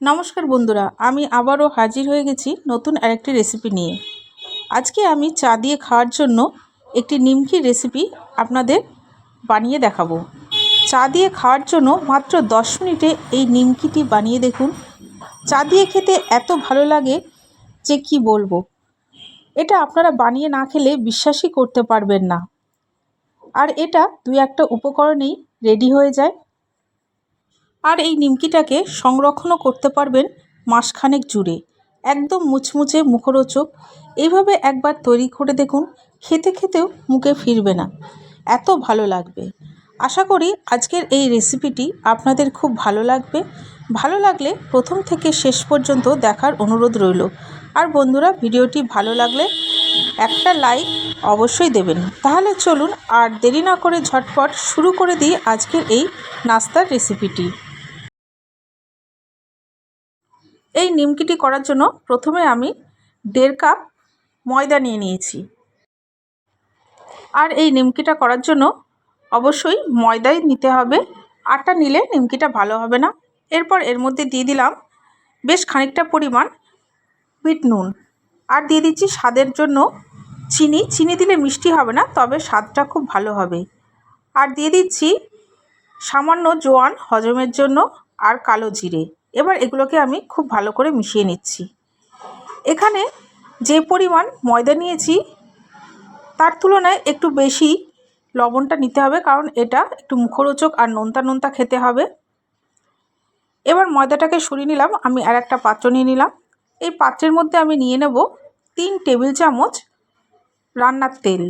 নমস্কার বন্ধুরা, আমি আবারও হাজির হয়ে গেছি নতুন আরেকটি রেসিপি নিয়ে। আজকে আমি চা দিয়ে খাওয়ার জন্য একটি নিমকির রেসিপি আপনাদের বানিয়ে দেখাবো। চা দিয়ে খাওয়ার জন্য মাত্র দশ মিনিটে এই নিমকিটি বানিয়ে দেখুন। চা দিয়ে খেতে এত ভালো লাগে যে কি বলব? এটা আপনারা বানিয়ে না খেলে বিশ্বাসই করতে পারবেন না। আর এটা দুই একটা উপকরণেই রেডি হয়ে যায়। আর এই নিমকিটাকে সংরক্ষণও করতে পারবেন মাসখানেক জুড়ে। একদম মুচমুচে মুখরোচক। এইভাবে একবার তৈরি করে দেখুন, খেতে খেতেও মুখে ফিরবে না। এত ভালো লাগবে। আশা করি আজকের এই রেসিপিটি আপনাদের খুব ভালো লাগবে। ভালো লাগলে প্রথম থেকে শেষ পর্যন্ত দেখার অনুরোধ রইল। আর বন্ধুরা, ভিডিওটি ভালো লাগলে একটা লাইক অবশ্যই দেবেন। তাহলে চলুন আর দেরি না করে ঝটপট শুরু করে দিই আজকের এই নাস্তার রেসিপিটি। এই নিমকিটি করার জন্য প্রথমে আমি দেড় কাপ ময়দা নিয়ে নিয়েছি। আর এই নিমকিটা করার জন্য অবশ্যই ময়দাই নিতে হবে। আটা নিলে নিমকিটা ভালো হবে না। এরপর এর মধ্যে দিয়ে দিলাম বেশ খানিকটা পরিমাণ বিট নুন। আর দিয়ে দিচ্ছি স্বাদের জন্য চিনি। চিনি দিলে মিষ্টি হবে না, তবে স্বাদটা খুব ভালো হবে। আর দিয়ে দিচ্ছি সামান্য জোয়ান হজমের জন্য আর কালো জিরে। এবার এগুলোকে আমি খুব ভালো করে মিশিয়ে নিচ্ছি। এখানে যে পরিমাণ ময়দা নিয়েছি, তার তুলনায় একটু বেশি লবণটা নিতে হবে, কারণ এটা একটু মুখরোচক আর নোনতা নোনতা খেতে হবে। এবার ময়দাটাকে সরিয়ে নিলাম, আমি আর একটা পাত্র নিয়ে নিলাম। এই পাত্রের মধ্যে আমি নিয়ে নেব তিন টেবিল চামচ রান্নার তেল।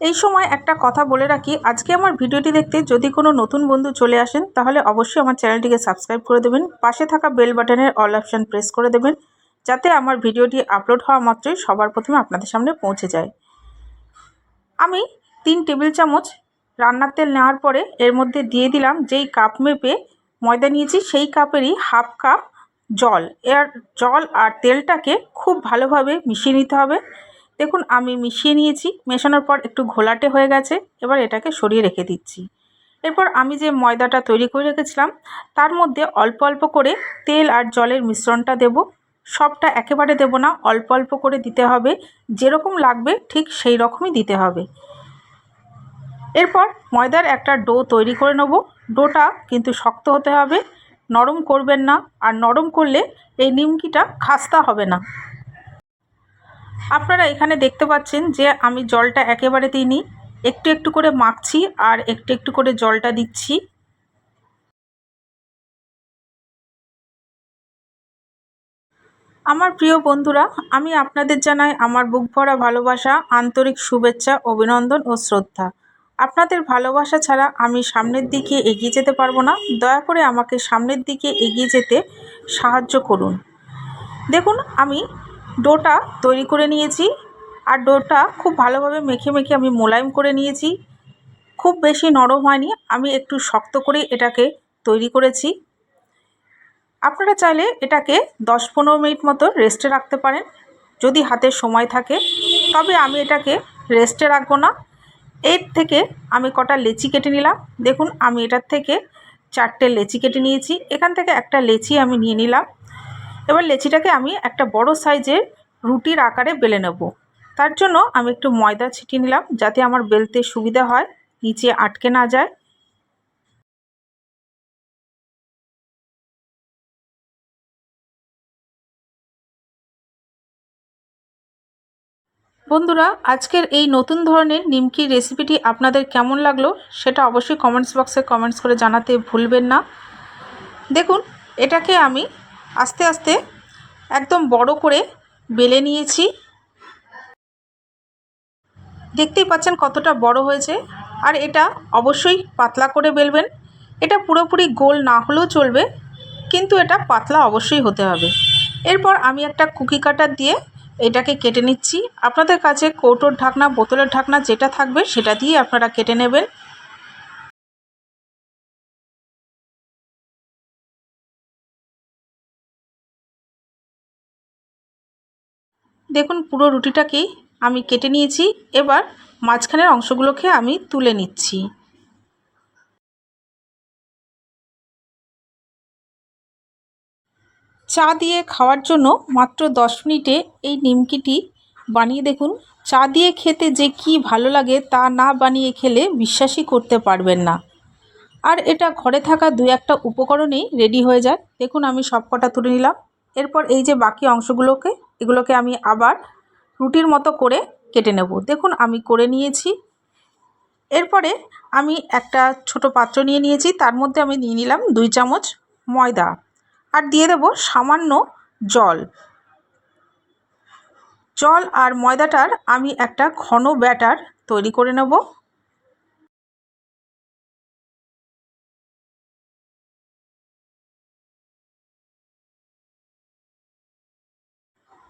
এই সময় একটা কথা বলে রাখি, আজকে আমার ভিডিওটি দেখতে যদি কোনো নতুন বন্ধু চলে আসেন, তাহলে অবশ্যই আমার চ্যানেলটিকে সাবস্ক্রাইব করে দেবেন, পাশে থাকা বেল বাটনের অল অপশান প্রেস করে দেবেন, যাতে আমার ভিডিওটি আপলোড হওয়া মাত্রই সবার প্রথমে আপনাদের সামনে পৌঁছে যায়। আমি তিন টেবিল চামচ রান্নার তেল নেওয়ার পরে এর মধ্যে দিয়ে দিলাম যেই কাপ মেপে ময়দা নিয়েছি, সেই কাপেরই হাফ কাপ জল। এর জল আর তেলটাকে খুব ভালোভাবে মিশিয়ে নিতে হবে। দেখুন, আমি মিশিয়ে নিয়েছি, মেশানোর পর একটু ঘোলাটে হয়ে গেছে, এবার এটাকে সরিয়ে রেখে দিচ্ছি। এরপর আমি যে ময়দাটা তৈরি করে রেখেছিলাম, তার মধ্যে অল্প অল্প করে তেল আর জলের মিশ্রণটা দেব। সবটা একেবারে দেব না, অল্প অল্প করে দিতে হবে, যেরকম লাগবে ঠিক সেই রকমই দিতে হবে। এরপর ময়দার একটা ডো তৈরি করে নেব। ডোটা কিন্তু শক্ত হতে হবে, নরম করবেন না, আর নরম করলে এই নিমকিটা খাস্তা হবে না। আপনারা এখানে দেখতে পাচ্ছেন যে আমি জলটা একেবারে দিইনি একটু একটু করে মাখছি আর একটু একটু করে জলটা দিচ্ছি। আমার প্রিয় বন্ধুরা, আমি আপনাদের জানাই আমার বুক ভরা ভালোবাসা, আন্তরিক শুভেচ্ছা, অভিনন্দন ও শ্রদ্ধা। আপনাদের ভালোবাসা ছাড়া আমি সামনের দিকে এগিয়ে যেতে পারব না। দয়া করে আমাকে সামনের দিকে এগিয়ে যেতে সাহায্য করুন। দেখুন, আমি ডোটা তৈরি করে নিয়েছি আর ডোটা খুব ভালোভাবে মেখে মেখে আমি মোলায়েম করে নিয়েছি। খুব বেশি নরম হয়নি, আমি একটু শক্ত করে এটাকে তৈরি করেছি। আপনারা চাইলে এটাকে দশ পনেরো মিনিট মতো রেস্টে রাখতে পারেন, যদি হাতে সময় থাকে। তবে আমি এটাকে রেস্টে রাখব না। এর থেকে আমি কটা লেচি কেটে নিলাম। দেখুন, আমি এটার থেকে চারটে লেচি কেটে নিয়েছি। এখান থেকে একটা লেচি আমি নিয়ে নিলাম। এবার লেচিটাকে আমি একটা বড় সাইজের রুটির আকারে বেলে নেব। তার জন্য আমি একটু ময়দা ছিটিয়ে নিলাম যাতে আমার বেলতে সুবিধা হয়, নিচে আটকে না যায়। বন্ধুরা, আজকের এই নতুন ধরনের নিমকির রেসিপিটি আপনাদের কেমন লাগল সেটা অবশ্যই কমেন্টস বক্সে কমেন্টস করে জানাতে ভুলবেন না। দেখুন, এটাকে আমি আস্তে আস্তে একদম বড় করে বেলে নিয়েছি। দেখতেই পাচ্ছেন কতটা বড় হয়েছে। আর এটা অবশ্যই পাতলা করে বেলবেন। এটা পুরোপুরি গোল না হলেও চলবে, কিন্তু এটা পাতলা অবশ্যই হতে হবে। এরপর আমি একটা কুকি কাটার দিয়ে এটাকে কেটে নিচ্ছি। আপনাদের কাছে কৌটোর ঢাকনা, বোতলের ঢাকনা যেটা থাকবে সেটা দিয়ে আপনারা কেটে নেবেন। দেখুন, পুরো রুটিটাকেই আমি কেটে নিয়েছি। এবার মাঝখানের অংশগুলোকে আমি তুলে নিচ্ছি। চা দিয়ে খাওয়ার জন্য মাত্র দশ মিনিটে এই নিমকিটি বানিয়ে দেখুন। চা দিয়ে খেতে যে কি ভালো লাগে তা না বানিয়ে খেলে বিশ্বাসই করতে পারবেন না। আর এটা ঘরে থাকা দু একটা উপকরণেই রেডি হয়ে যায়। দেখুন, আমি সব কটা তুলে নিলাম। এরপর এই যে বাকি অংশগুলোকে এগুলোকে আমি আবার রুটির মতো করে কেটে নেব। দেখুন, আমি করে নিয়েছি। এরপরে আমি একটা ছোট পাত্র নিয়ে নিয়েছি। তার মধ্যে আমি নিয়ে নিলাম দুই চামচ ময়দা আর দিয়ে দেব সামান্য জল। জল আর ময়দাটার আমি একটা ঘন ব্যাটার তৈরি করে নেব।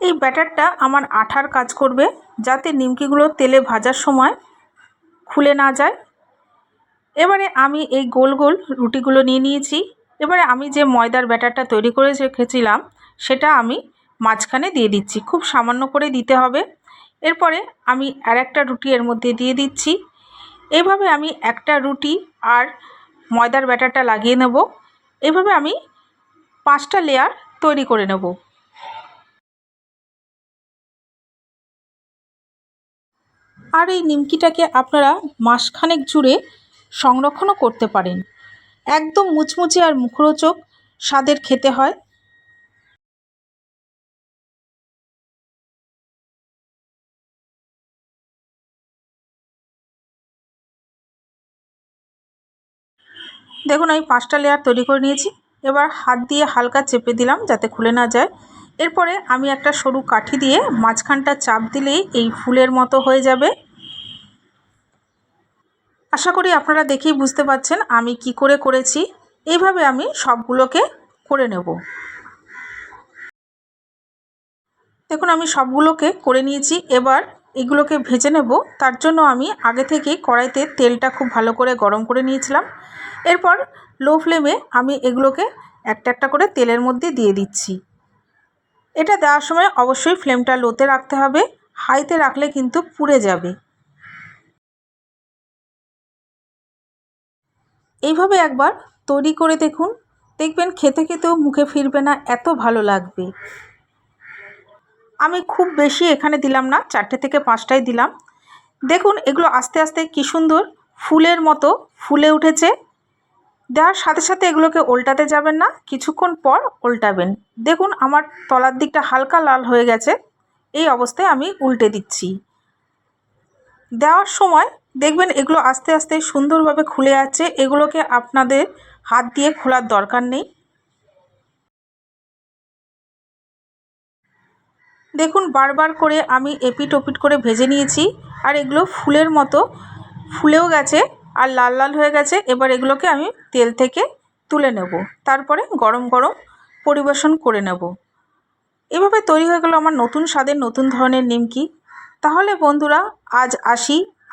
এই ব্যাটারটা আমার আঠার কাজ করবে যাতে নিমকিগুলো তেলে ভাজার সময় খুলে না যায়। এবারে আমি এই গোল গোল রুটিগুলো নিয়ে নিয়েছি। এবারে আমি যে ময়দার ব্যাটারটা তৈরি করে রেখেছিলাম, সেটা আমি মাঝখানে দিয়ে দিচ্ছি। খুব সামান্য করে দিতে হবে। এরপরে আমি আর একটা রুটি এর মধ্যে দিয়ে দিচ্ছি। এইভাবে আমি একটা রুটি আর ময়দার ব্যাটারটা লাগিয়ে নেব। এভাবে আমি পাঁচটা লেয়ার তৈরি করে নেব। আর এই নিমকিটাকে আপনারা মাসখানেক জুড়ে সংরক্ষণও করতে পারেন। একদম মুচমুচে আর মুখরোচক স্বাদের খেতে হয়। দেখুন, আমি পাঁচটা লেয়ার তৈরি করে নিয়েছি। এবার হাত দিয়ে হালকা চেপে দিলাম যাতে খুলে না যায়। এরপরে আমি একটা সরু কাঠি দিয়ে মাঝখানটা চাপ দিলেই এই ফুলের মতো হয়ে যাবে। আশা করি আপনারা দেখেই বুঝতে পারছেন আমি কি করে করেছি। এইভাবে আমি সবগুলোকে করে নেব। দেখুন, আমি সবগুলোকে করে নিয়েছি। এবার এগুলোকে ভেজে নেব। তার জন্য আমি আগে থেকেই কড়াইতে তেলটা খুব ভালো করে গরম করে নিয়েছিলাম। এরপর লো ফ্লেমে আমি এগুলোকে একটা একটা করে তেলের মধ্যে দিয়ে দিচ্ছি। এটা দেওয়ার সময় অবশ্যই ফ্লেমটা লোতে রাখতে হবে। হাইতে রাখলে কিন্তু পুড়ে যাবে। এইভাবে একবার তৈরি করে দেখুন। দেখবেন খেতে খেতেও মুখে ফিরবে না, এত ভালো লাগবে। আমি খুব বেশি এখানে দিলাম না, চারটে থেকে পাঁচটাই দিলাম। দেখুন এগুলো আস্তে আস্তে কী সুন্দর ফুলের মতো ফুলে উঠেছে। দেওয়ার সাথে সাথে এগুলোকে উল্টাতে যাবেন না, কিছুক্ষণ পর উল্টাবেন দেখুন আমার তলার দিকটা হালকা লাল হয়ে গেছে, এই অবস্থায় আমি উল্টে দিচ্ছি। দেওয়ার সময় দেখবেন এগুলো আস্তে আস্তে সুন্দরভাবে খুলে যাচ্ছে। এগুলোকে আপনাদের হাত দিয়ে খোলার দরকার নেই। দেখুন, বারবার করে আমি এপিট ওপিট করে ভেজে নিয়েছি আর এগুলো ফুলের মতো ফুলেও গেছে আর লাল লাল হয়ে গেছে। এবার এগুলোকে আমি তেল থেকে তুলে নেব। তারপরে গরম গরম পরিবেশন করে নেব। এভাবে তৈরি হয়ে গেল আমার নতুন স্বাদের নতুন ধরনের নিমকি। তাহলে বন্ধুরা, আজ আসি।